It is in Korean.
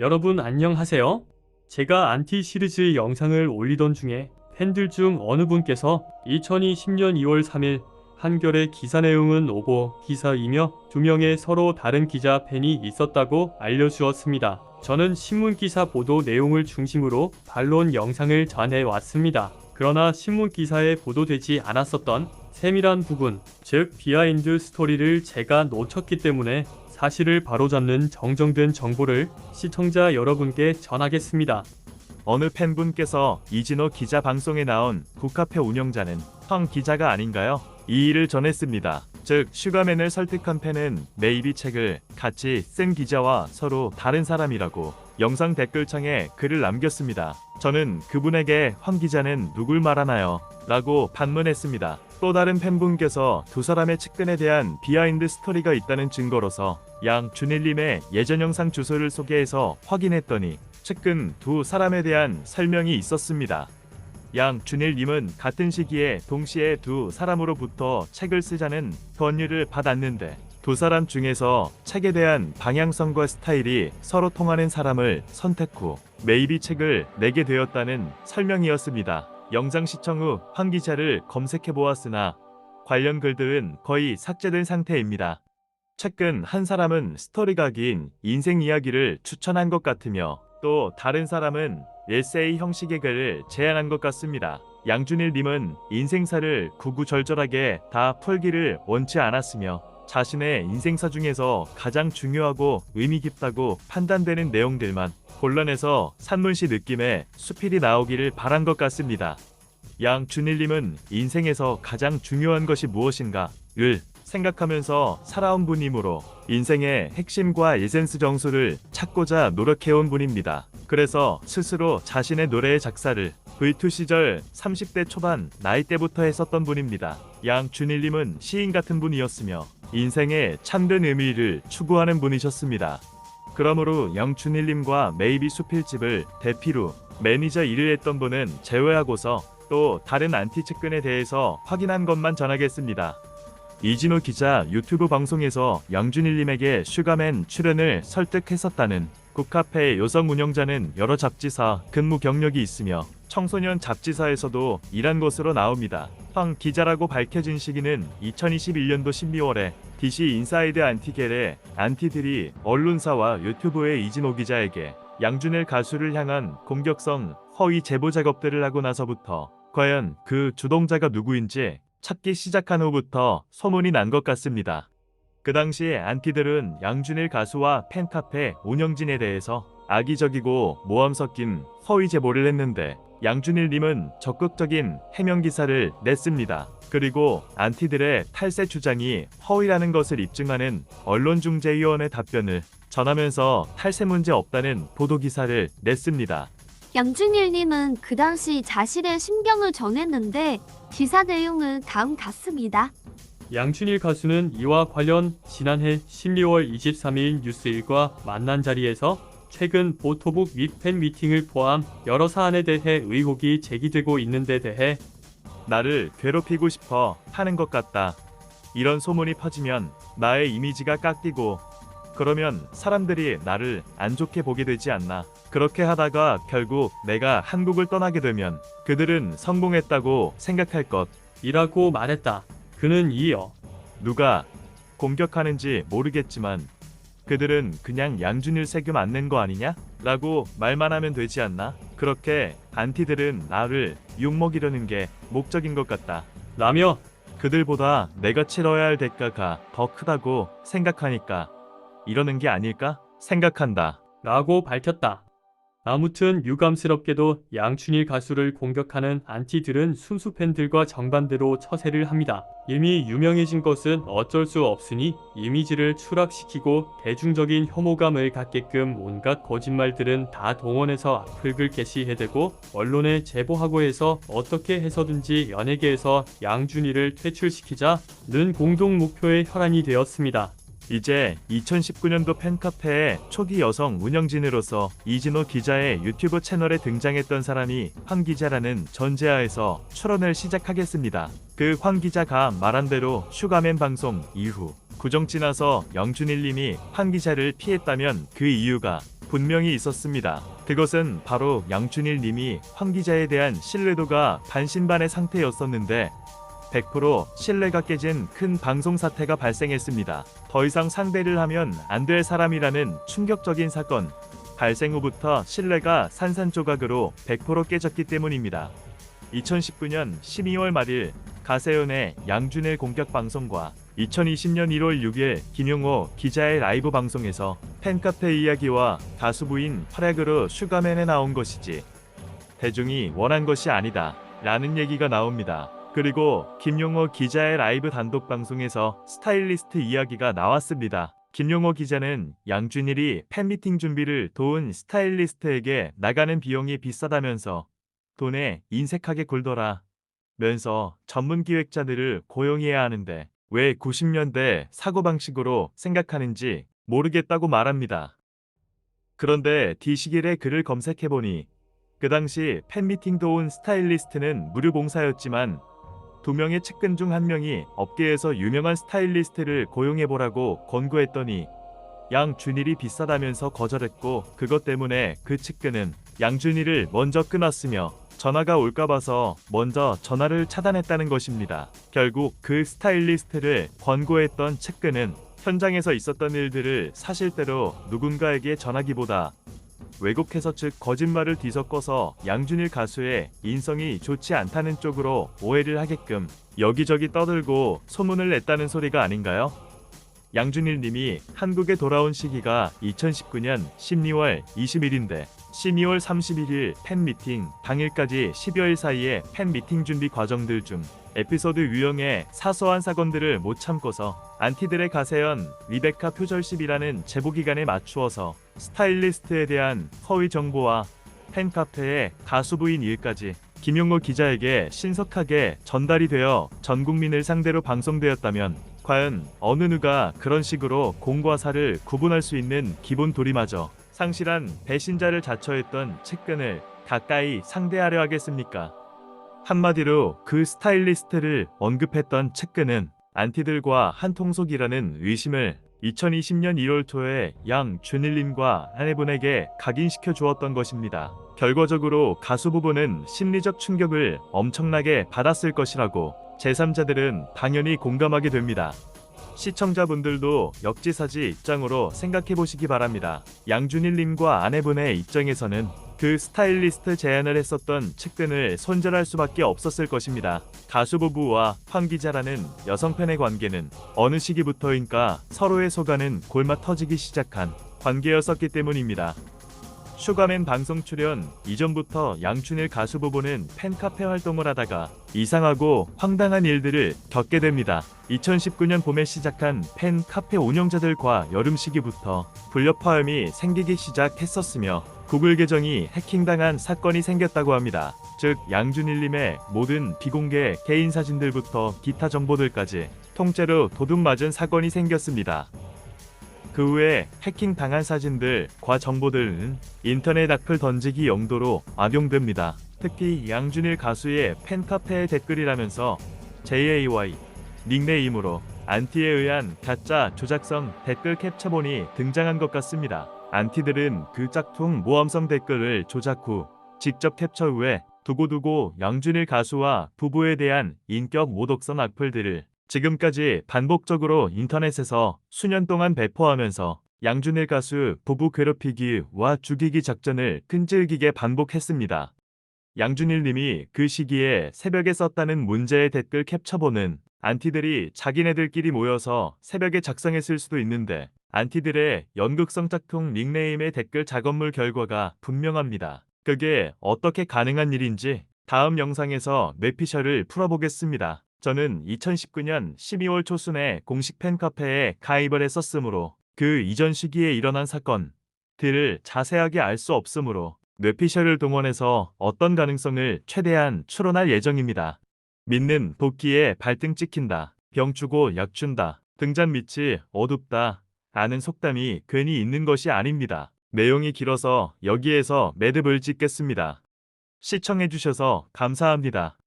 여러분 안녕하세요. 제가 안티 시리즈 영상을 올리던 중에 팬들 중 어느 분께서 2020년 2월 3일 한겨레 기사 내용은 오보 기사이며 두 명의 서로 다른 기자 팬이 있었다고 알려주었습니다. 저는 신문 기사 보도 내용을 중심으로 반론 영상을 전해 왔습니다. 그러나 신문 기사에 보도되지 않았었던 세밀한 부분, 즉 비하인드 스토리를 제가 놓쳤기 때문에 사실을 바로잡는 정정된 정보를 시청자 여러분께 전하겠습니다. 어느 팬분께서 이진호 기자 방송에 나온 국카페 운영자는 황 기자가 아닌가요? 이 일을 전했습니다. 즉 슈가맨을 설득한 팬은 메이비 책을 같이 쓴 기자와 서로 다른 사람이라고 영상 댓글창에 글을 남겼습니다. 저는 그분에게 황 기자는 누굴 말하나요? 라고 반문했습니다. 또 다른 팬분께서 두 사람의 측근에 대한 비하인드 스토리가 있다는 증거로서 양준일님의 예전 영상 주소를 소개해서 확인했더니 측근 두 사람에 대한 설명이 있었습니다. 양준일님은 같은 시기에 동시에 두 사람으로부터 책을 쓰자는 권유를 받았는데 두 사람 중에서 책에 대한 방향성과 스타일이 서로 통하는 사람을 선택 후 메이비 책을 내게 되었다는 설명이었습니다. 영상 시청 후 황 기자를 검색해 보았으나 관련 글들은 거의 삭제된 상태입니다. 최근 한 사람은 스토리가 긴 인생 이야기를 추천한 것 같으며 또 다른 사람은 에세이 형식의 글을 제안한 것 같습니다. 양준일님은 인생사를 구구절절하게 다 풀기를 원치 않았으며 자신의 인생사 중에서 가장 중요하고 의미 깊다고 판단되는 내용들만 골라내서 산문시 느낌의 수필이 나오기를 바란 것 같습니다. 양준일님은 인생에서 가장 중요한 것이 무엇인가?를 생각하면서 살아온 분이므로 인생의 핵심과 에센스 정수를 찾고자 노력해온 분입니다. 그래서 스스로 자신의 노래의 작사를 V2 시절 30대 초반 나이 때부터 했었던 분입니다. 양준일님은 시인 같은 분이었으며 인생의 참된 의미를 추구하는 분이셨습니다. 그러므로 양준일님과 메이비 수필집을 대피로 매니저 일을 했던 분은 제외하고서 또 다른 안티 측근에 대해서 확인한 것만 전하겠습니다. 이진호 기자 유튜브 방송에서 양준일님에게 슈가맨 출연을 설득했었다는 국카페 여성 운영자는 여러 잡지사 근무 경력이 있으며 청소년 잡지사에서도 일한 것으로 나옵니다. 황 기자라고 밝혀진 시기는 2021년도 12월에 DC 인사이드 안티겔의 안티들이 언론사와 유튜브의 이진호 기자에게 양준일 가수를 향한 공격성 허위 제보 작업들을 하고 나서부터 과연 그 주동자가 누구인지 찾기 시작한 후부터 소문이 난 것 같습니다. 그 당시 안티들은 양준일 가수와 팬카페 운영진에 대해서 악의적이고 모함 섞인 허위 제보를 했는데 양준일님은 적극적인 해명 기사를 냈습니다. 그리고 안티들의 탈세 주장이 허위라는 것을 입증하는 언론중재위원회 답변을 전하면서 탈세 문제 없다는 보도 기사를 냈습니다. 양준일님은 그 당시 자신의 심경을 전했는데 기사 내용은 다음 같습니다. 양춘일 가수는 이와 관련 지난해 12월 23일 뉴스일과 만난 자리에서 최근 보토북 윗 팬 미팅을 포함 여러 사안에 대해 의혹이 제기되고 있는 데 대해 나를 괴롭히고 싶어 하는 것 같다. 이런 소문이 퍼지면 나의 이미지가 깎이고 그러면 사람들이 나를 안 좋게 보게 되지 않나. 그렇게 하다가 결국 내가 한국을 떠나게 되면 그들은 성공했다고 생각할 것. 이라고 말했다. 그는 이어 누가 공격하는지 모르겠지만 그들은 그냥 양준일 세금 안 낸 거 아니냐? 라고 말만 하면 되지 않나? 그렇게 안티들은 나를 욕먹이려는 게 목적인 것 같다. 라며 그들보다 내가 치러야 할 대가가 더 크다고 생각하니까 이러는 게 아닐까 생각한다. 라고 밝혔다. 아무튼 유감스럽게도 양춘일 가수를 공격하는 안티들은 순수 팬들과 정반대로 처세를 합니다. 이미 유명해진 것은 어쩔 수 없으니 이미지를 추락시키고 대중적인 혐오감을 갖게끔 온갖 거짓말들은 다 동원해서 악플글 게시해대고 언론에 제보하고 해서 어떻게 해서든지 연예계에서 양준일을 퇴출시키자는 공동 목표의 혈안이 되었습니다. 이제 2019년도 팬카페의 초기 여성 운영진으로서 이진호 기자의 유튜브 채널에 등장했던 사람이 황 기자라는 전제하에서 출연을 시작하겠습니다. 그 황 기자가 말한 대로 슈가맨 방송 이후 구정 지나서 영준일님이 황 기자를 피했다면 그 이유가 분명히 있었습니다. 그것은 바로 양준일 님이 황 기자에 대한 신뢰도가 반신반의 상태였었는데 100% 신뢰가 깨진 큰 방송 사태가 발생했습니다. 더 이상 상대를 하면 안 될 사람이라는 충격적인 사건. 발생 후부터 신뢰가 산산조각으로 100% 깨졌기 때문입니다. 2019년 12월 말일 가세연의 양준일 공격 방송과 2020년 1월 6일 김용호 기자의 라이브 방송에서 팬카페 이야기와 가수 부인 활약으로 슈가맨에 나온 것이지 대중이 원한 것이 아니다 라는 얘기가 나옵니다. 그리고 김용호 기자의 라이브 단독 방송에서 스타일리스트 이야기가 나왔습니다. 김용호 기자는 양준일이 팬미팅 준비를 도운 스타일리스트에게 나가는 비용이 비싸다면서 돈에 인색하게 굴더라 면서 전문 기획자들을 고용해야 하는데 왜 90년대 사고방식으로 생각하는지 모르겠다고 말합니다. 그런데 디시길의 글을 검색해보니 그 당시 팬미팅도 온 스타일리스트는 무료 봉사였지만 두 명의 측근 중 한 명이 업계에서 유명한 스타일리스트를 고용해보라고 권고했더니 양준일이 비싸다면서 거절했고 그것 때문에 그 측근은 양준일을 먼저 끊었으며 전화가 올까 봐서 먼저 전화를 차단했다는 것입니다. 결국 그 스타일리스트를 권고했던 측근은 현장에서 있었던 일들을 사실대로 누군가에게 전하기보다 왜곡해서 즉 거짓말을 뒤섞어서 양준일 가수의 인성이 좋지 않다는 쪽으로 오해를 하게끔 여기저기 떠들고 소문을 냈다는 소리가 아닌가요? 양준일 님이 한국에 돌아온 시기가 2019년 12월 20일인데 12월 31일 팬미팅 당일까지 10여일 사이에 팬미팅 준비 과정들 중 에피소드 유형의 사소한 사건들을 못 참고서 안티들의 가세연 리베카 표절십이라는 제보 기간에 맞추어서 스타일리스트에 대한 허위 정보와 팬카페의 가수 부인 일까지 김용호 기자에게 신속하게 전달이 되어 전 국민을 상대로 방송되었다면 과연 어느 누가 그런 식으로 공과 사를 구분할 수 있는 기본 도리마저 상실한 배신자를 자처했던 측근을 가까이 상대하려 하겠습니까? 한마디로 그 스타일리스트를 언급했던 측근은 안티들과 한통속이라는 의심을 2020년 1월 초에 양 준일님과 아내분에게 각인시켜 주었던 것입니다. 결과적으로 가수 부부는 심리적 충격을 엄청나게 받았을 것이라고 제3자들은 당연히 공감하게 됩니다. 시청자분들도 역지사지 입장으로 생각해 보시기 바랍니다. 양준일님과 아내분의 입장에서는 그 스타일리스트 제안을 했었던 측근을 손절할 수밖에 없었을 것입니다. 가수 부부와 황 기자라는 여성 팬의 관계는 어느 시기부터인가 서로의 소가는 골마 터지기 시작한 관계였었기 때문입니다. 슈가맨 방송 출연 이전부터 양춘일 가수 부부는 팬카페 활동을 하다가 이상하고 황당한 일들을 겪게 됩니다. 2019년 봄에 시작한 팬카페 운영자들과 여름 시기부터 불협화음이 생기기 시작했었으며 구글 계정이 해킹당한 사건이 생겼다고 합니다. 즉 양준일님의 모든 비공개 개인 사진들부터 기타 정보들까지 통째로 도둑맞은 사건이 생겼습니다. 그 후에 해킹 당한 사진들과 정보들은 인터넷 악플 던지기 용도로 악용됩니다. 특히 양준일 가수의 팬카페의 댓글이라면서 JAY 닉네임으로 안티에 의한 가짜 조작성 댓글 캡처본이 등장한 것 같습니다. 안티들은 그 짝퉁 모함성 댓글을 조작 후 직접 캡처 후에 두고두고 양준일 가수와 부부에 대한 인격 모독성 악플들을 지금까지 반복적으로 인터넷에서 수년 동안 배포하면서 양준일 가수 부부 괴롭히기와 죽이기 작전을 끈질기게 반복했습니다. 양준일 님이 그 시기에 새벽에 썼다는 문제의 댓글 캡처본은 안티들이 자기네들끼리 모여서 새벽에 작성했을 수도 있는데 안티들의 연극성 짝퉁 닉네임의 댓글 작업물 결과가 분명합니다. 그게 어떻게 가능한 일인지 다음 영상에서 뇌피셜을 풀어보겠습니다. 저는 2019년 12월 초순에 공식 팬카페에 가입을 했었으므로 그 이전 시기에 일어난 사건들을 자세하게 알 수 없으므로 뇌피셜을 동원해서 어떤 가능성을 최대한 추론할 예정입니다. 믿는 도끼에 발등 찍힌다. 병 주고 약 준다. 등잔 밑이 어둡다. 아는 속담이 괜히 있는 것이 아닙니다. 내용이 길어서 여기에서 매듭을 짓겠습니다. 시청해주셔서 감사합니다.